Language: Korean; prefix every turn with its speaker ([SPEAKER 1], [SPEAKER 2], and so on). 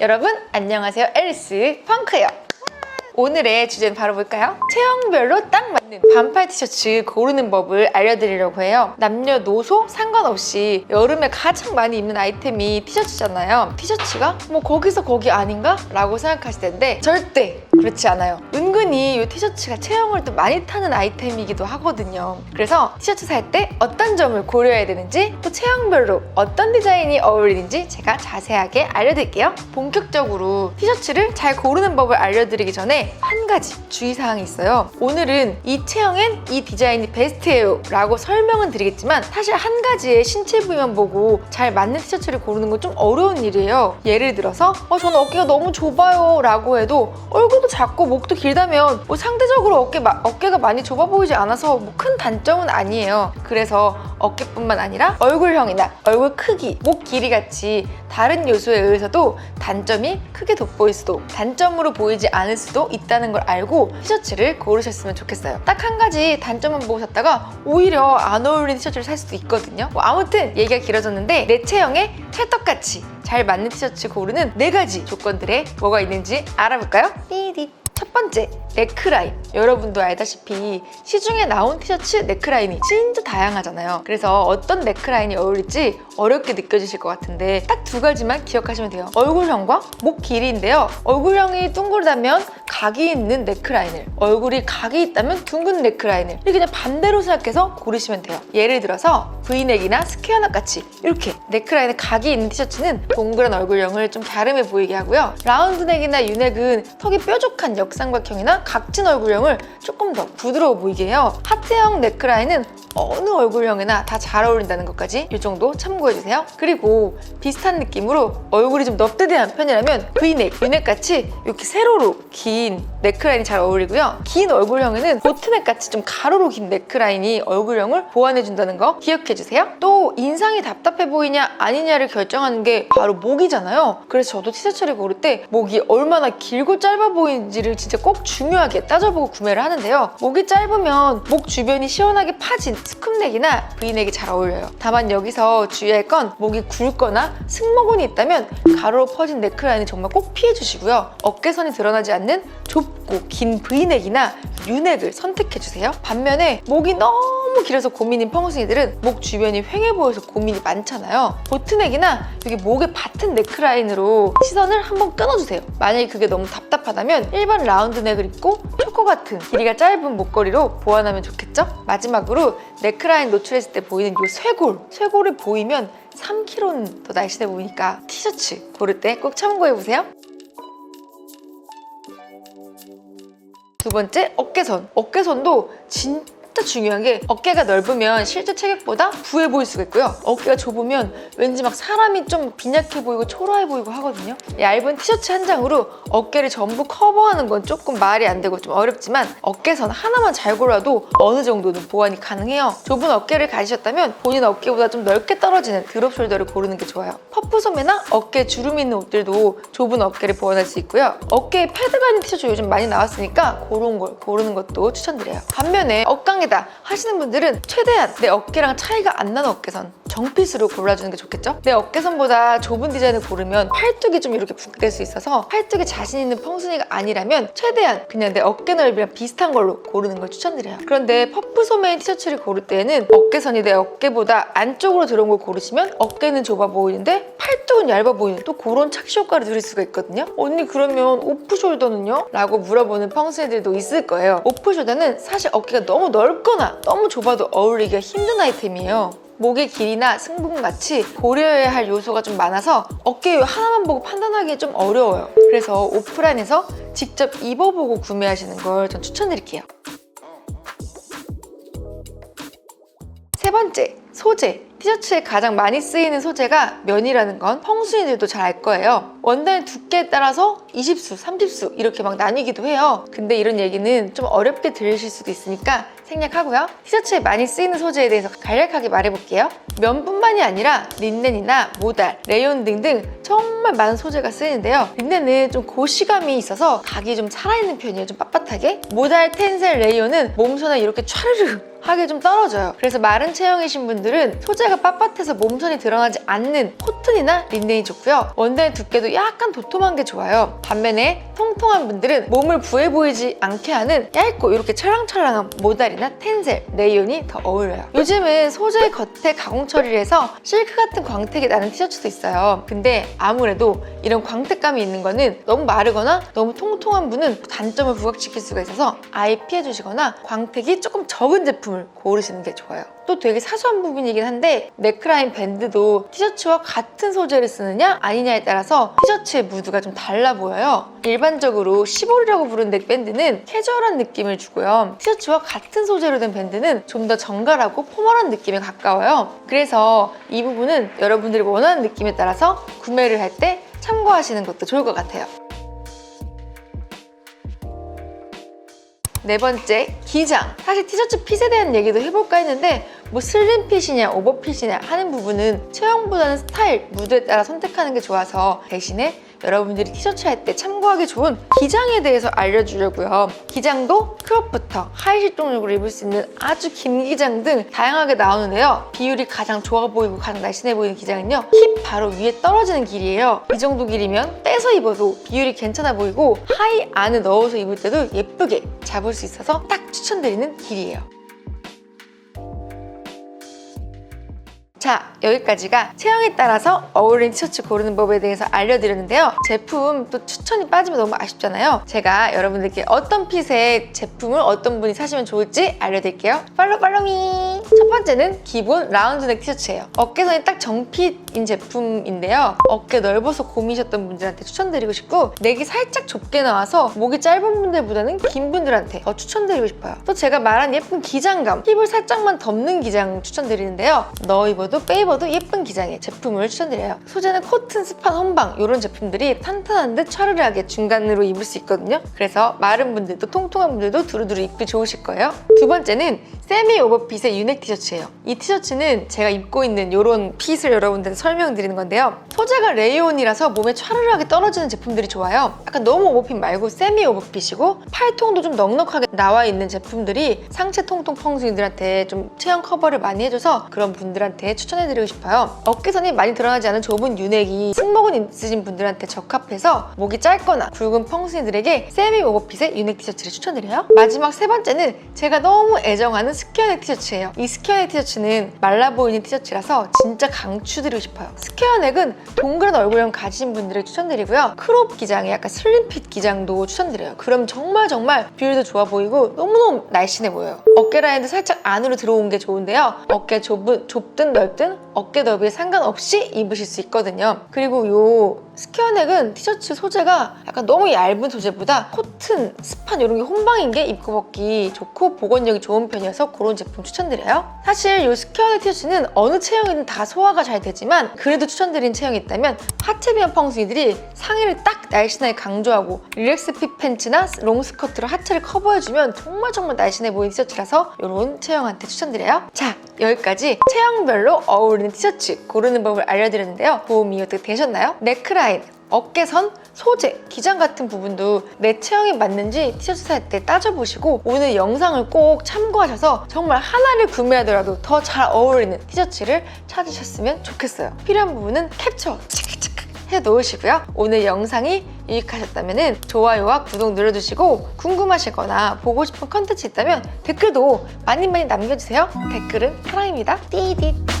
[SPEAKER 1] 여러분 안녕하세요 앨리스 펑크예요 오늘의 주제는 바로 볼까요? 체형별로 딱 맞는 반팔 티셔츠 고르는 법을 알려드리려고 해요. 남녀노소 상관없이 여름에 가장 많이 입는 아이템이 티셔츠잖아요. 티셔츠가 뭐 거기서 거기 아닌가? 라고 생각하실 텐데 절대 그렇지 않아요. 은근히 이 티셔츠가 체형을 또 많이 타는 아이템이기도 하거든요. 그래서 티셔츠 살 때 어떤 점을 고려해야 되는지 또 체형별로 어떤 디자인이 어울리는지 제가 자세하게 알려드릴게요. 본격적으로 티셔츠를 잘 고르는 법을 알려드리기 전에 한 가지 주의사항이 있어요. 오늘은 이 체형엔 이 디자인이 베스트예요 라고 설명은 드리겠지만 사실 한 가지의 신체 부위만 보고 잘 맞는 티셔츠를 고르는 건 좀 어려운 일이에요. 예를 들어서 어, 저는 어깨가 너무 좁아요 라고 해도 얼굴도 작고 목도 길다면 뭐 상대적으로 어깨 마- 어깨가 많이 좁아 보이지 않아서 뭐 큰 단점은 아니에요. 그래서 어깨뿐만 아니라 얼굴형이나 얼굴 크기, 목 길이 같이 다른 요소에 의해서도 단점이 크게 돋보일 수도 단점으로 보이지 않을 수도 있다는 걸 알고 티셔츠를 고르셨으면 좋겠어요. 딱 한 가지 단점만 보고 샀다가 오히려 안 어울리는 티셔츠를 살 수도 있거든요. 뭐 아무튼 얘기가 길어졌는데 내 체형에 찰떡같이 잘 맞는 티셔츠 고르는 네 가지 조건들에 뭐가 있는지 알아볼까요? 삐디. 첫 번째, 네크라인. 여러분도 알다시피 시중에 나온 티셔츠 네크라인이 진짜 다양하잖아요. 그래서 어떤 네크라인이 어울릴지 어렵게 느껴지실 것 같은데 딱 두 가지만 기억하시면 돼요. 얼굴형과 목 길이인데요. 얼굴형이 둥글다면 각이 있는 네크라인을, 얼굴이 각이 있다면 둥근 네크라인을 이렇게 그냥 반대로 생각해서 고르시면 돼요. 예를 들어서 브이넥이나 스퀘어넥 같이 이렇게 네크라인에 각이 있는 티셔츠는 동그란 얼굴형을 좀 갸름해 보이게 하고요. 라운드넥이나 유넥은 턱이 뾰족한 역삼각형이나 각진 얼굴형을 조금 더 부드러워 보이게 해요. 하트형 네크라인은 어느 얼굴형이나 다 잘 어울린다는 것까지 이 정도 참고해주세요. 그리고 비슷한 느낌으로 얼굴이 좀 넙대대한 편이라면 V넥, V넥 같이 이렇게 세로로 긴 네크라인이 잘 어울리고요. 긴 얼굴형에는 보트넥 같이 좀 가로로 긴 네크라인이 얼굴형을 보완해준다는 거 기억해주세요. 또 인상이 답답해 보이냐 아니냐를 결정하는 게 바로 목이잖아요. 그래서 저도 티셔츠를 고를 때 목이 얼마나 길고 짧아 보이는지를 진짜 꼭 중요하게 따져보고 구매를 하는데요. 목이 짧으면 목 주변이 시원하게 파진 스쿱넥이나 V넥이 잘 어울려요. 다만 여기서 주의할 건 목이 굵거나 승모근이 있다면 가로로 퍼진 네크라인은 정말 꼭 피해주시고요. 어깨선이 드러나지 않는 좁고 긴 V넥이나 유넥을 선택해주세요. 반면에 목이 너무 길어서 고민인 펑숭이들은 목 주변이 휑해 보여서 고민이 많잖아요. 보트넥이나 여기 목에 받은 네크라인으로 시선을 한번 끊어주세요. 만약에 그게 너무 답답하다면 일반 라운드 넥을 입고 초코 같은 길이가 짧은 목걸이로 보완하면 좋겠죠? 마지막으로 네크라인 노출했을 때 보이는 이 쇄골, 쇄골이 보이면 3kg는 더 날씬해 보이니까 티셔츠 고를 때 꼭 참고해보세요. 두 번째 어깨선. 어깨선도 진짜 중요한 게 어깨가 넓으면 실제 체격보다 부해 보일 수가 있고요. 어깨가 좁으면 왠지 막 사람이 좀 빈약해 보이고 초라해 보이고 하거든요. 얇은 티셔츠 한 장으로 어깨를 전부 커버하는 건 조금 말이 안 되고 좀 어렵지만 어깨선 하나만 잘 골라도 어느 정도는 보완이 가능해요. 좁은 어깨를 가지셨다면 본인 어깨보다 좀 넓게 떨어지는 드롭 숄더를 고르는 게 좋아요. 퍼프 소매나 어깨에 주름 있는 옷들도 좁은 어깨를 보완할 수 있고요. 어깨에 패드가 있는 티셔츠 요즘 많이 나왔으니까 그런 걸 고르는 것도 추천드려요. 반면에 억강이다 하시는 분들은 최대한 내 어깨랑 차이가 안 나는 어깨선 정핏으로 골라주는 게 좋겠죠? 내 어깨선보다 좁은 디자인을 고르면 팔뚝이 좀 이렇게 붓게 될 수 있어서 팔뚝에 자신 있는 펑순이가 아니라면 최대한 그냥 내 어깨 넓이랑 비슷한 걸로 고르는 걸 추천드려요. 그런데 퍼프 소매인 티셔츠를 고를 때에는 어깨선이 내 어깨보다 안쪽으로 들어온 걸 고르시면 어깨는 좁아 보이는데 팔뚝은 얇아 보이는 또 그런 착시 효과를 누릴 수가 있거든요. 언니 그러면 오프숄더는요? 라고 물어보는 펑순이들도 있을 거예요. 오프숄더는 사실 어깨가 너무 넓 거나 너무 좁아도 어울리기가 힘든 아이템이에요. 목의 길이나 승부근 같이 고려해야 할 요소가 좀 많아서 어깨 하나만 보고 판단하기 좀 어려워요. 그래서 오프라인에서 직접 입어보고 구매하시는 걸 전 추천드릴게요. 세 번째, 소재. 티셔츠에 가장 많이 쓰이는 소재가 면이라는 건 펑순이들도 잘 알 거예요. 원단의 두께에 따라서 20수, 30수 이렇게 막 나뉘기도 해요. 근데 이런 얘기는 좀 어렵게 들리실 수도 있으니까 생략하고요. 티셔츠에 많이 쓰이는 소재에 대해서 간략하게 말해볼게요. 면뿐만이 아니라 린넨이나 모달, 레이온 등등 정말 많은 소재가 쓰이는데요. 린넨은 좀 고시감이 있어서 각이 좀 살아있는 편이에요. 좀 빳빳하게. 모달, 텐셀, 레이온은 몸선에 이렇게 촤르르 하게 좀 떨어져요. 그래서 마른 체형이신 분들은 소재가 빳빳해서 몸선이 드러나지 않는 코튼이나 린넨이 좋고요. 원단의 두께도 약간 도톰한 게 좋아요. 반면에 통통한 분들은 몸을 부해 보이지 않게 하는 얇고 이렇게 찰랑찰랑한 모달이나 텐셀, 레이온이 더 어울려요. 요즘은 소재 겉에 가공 처리를 해서 실크 같은 광택이 나는 티셔츠도 있어요. 근데 아무래도 이런 광택감이 있는 거는 너무 마르거나 너무 통통한 분은 단점을 부각시킬 수가 있어서 아예 피해주시거나 광택이 조금 적은 제품 을 고르시는 게 좋아요. 또 되게 사소한 부분이긴 한데 넥라인 밴드도 티셔츠와 같은 소재를 쓰느냐 아니냐에 따라서 티셔츠의 무드가 좀 달라 보여요. 일반적으로 시볼이라고 부르는 넥밴드는 캐주얼한 느낌을 주고요. 티셔츠와 같은 소재로 된 밴드는 좀 더 정갈하고 포멀한 느낌에 가까워요. 그래서 이 부분은 여러분들이 원하는 느낌에 따라서 구매를 할 때 참고하시는 것도 좋을 것 같아요. 네 번째, 기장. 사실 티셔츠 핏에 대한 얘기도 해볼까 했는데 뭐 슬림 핏이냐 오버 핏이냐 하는 부분은 체형보다는 스타일, 무드에 따라 선택하는 게 좋아서 대신에 여러분들이 티셔츠 할 때 참고하기 좋은 기장에 대해서 알려주려고요. 기장도 크롭부터 하이힐 쪽으로 입을 수 있는 아주 긴 기장 등 다양하게 나오는데요. 비율이 가장 좋아 보이고 가장 날씬해 보이는 기장은요. 힙 바로 위에 떨어지는 길이에요. 이 정도 길이면 빼서 입어도 비율이 괜찮아 보이고 하이 안에 넣어서 입을 때도 예쁘게 잡을 수 있어서 딱 추천드리는 길이에요. 자, 여기까지가 체형에 따라서 어울리는 티셔츠 고르는 법에 대해서 알려드렸는데요. 제품 또 추천이 빠지면 너무 아쉽잖아요. 제가 여러분들께 어떤 핏의 제품을 어떤 분이 사시면 좋을지 알려드릴게요. 팔로 팔로미! 첫 번째는 기본 라운드넥 티셔츠예요. 어깨선이 딱 정핏인 제품인데요. 어깨 넓어서 고민이셨던 분들한테 추천드리고 싶고 넥이 살짝 좁게 나와서 목이 짧은 분들보다는 긴 분들한테 더 추천드리고 싶어요. 또 제가 말한 예쁜 기장감, 힙을 살짝만 덮는 기장 추천드리는데요. 넣어 입어도 빼 입어도 예쁜 기장의 제품을 추천드려요. 소재는 코튼, 스판, 혼방 이런 제품들이 탄탄한 듯 차르르하게 중간으로 입을 수 있거든요. 그래서 마른 분들도 통통한 분들도 두루두루 입기 좋으실 거예요. 두 번째는 세미 오버핏의 유넥 티셔츠예요. 이 티셔츠는 제가 입고 있는 이런 핏을 여러분들한테 설명드리는 건데요. 소재가 레이온이라서 몸에 차르르하게 떨어지는 제품들이 좋아요. 약간 너무 오버핏 말고 세미 오버핏이고 팔통도 좀 넉넉하게 나와 있는 제품들이 상체 통통 펑수이들한테 좀 체형 커버를 많이 해줘서 그런 분들한테 추천해드리고 싶어요. 어깨선이 많이 드러나지 않은 좁은 유넥이 승모근 있으신 분들한테 적합해서 목이 짧거나 굵은 펑수이들에게 세미 오버핏의 유넥 티셔츠를 추천드려요. 마지막 세 번째는 제가 너무 애정하는 스퀘어넥 티셔츠예요. 이 스퀘어넥 티셔츠는 말라 보이는 티셔츠라서 진짜 강추드리고 싶어요. 스퀘어넥은 동그란 얼굴형 가지신 분들을 추천드리고요. 크롭 기장에 약간 슬림핏 기장도 추천드려요. 그럼 정말 정말 비율도 좋아 보이고 너무너무 날씬해 보여요. 어깨 라인도 살짝 안으로 들어온 게 좋은데요. 어깨 좁은, 좁든 넓든 어깨 너비에 상관없이 입으실 수 있거든요. 그리고 요 스퀘어넥은 티셔츠 소재가 약간 너무 얇은 소재보다 코튼, 스판 이런 게 혼방인 게 입고 벗기 좋고 보건력이 좋은 편이어서 그런 제품 추천드려요. 사실 이 스퀘어넥 티셔츠는 어느 체형이든 다 소화가 잘 되지만 그래도 추천드린 체형이 있다면 하체 비형 펑숭이들이 상의를 딱 날씬하게 강조하고 릴렉스 핏 팬츠나 롱 스커트로 하체를 커버해주면 정말 정말 날씬해 보이는 티셔츠라서 이런 체형한테 추천드려요. 자 여기까지 체형별로 어울리는 티셔츠 고르는 법을 알려드렸는데요. 도움이 어떻게 되셨나요? 네크라 인 어깨선, 소재, 기장 같은 부분도 내 체형에 맞는지 티셔츠 살 때 따져보시고 오늘 영상을 꼭 참고하셔서 정말 하나를 구매하더라도 더 잘 어울리는 티셔츠를 찾으셨으면 좋겠어요. 필요한 부분은 캡처 해 놓으시고요. 오늘 영상이 유익하셨다면 좋아요와 구독 눌러주시고 궁금하시거나 보고 싶은 컨텐츠 있다면 댓글도 많이 많이 남겨주세요. 댓글은 사랑입니다. 띠디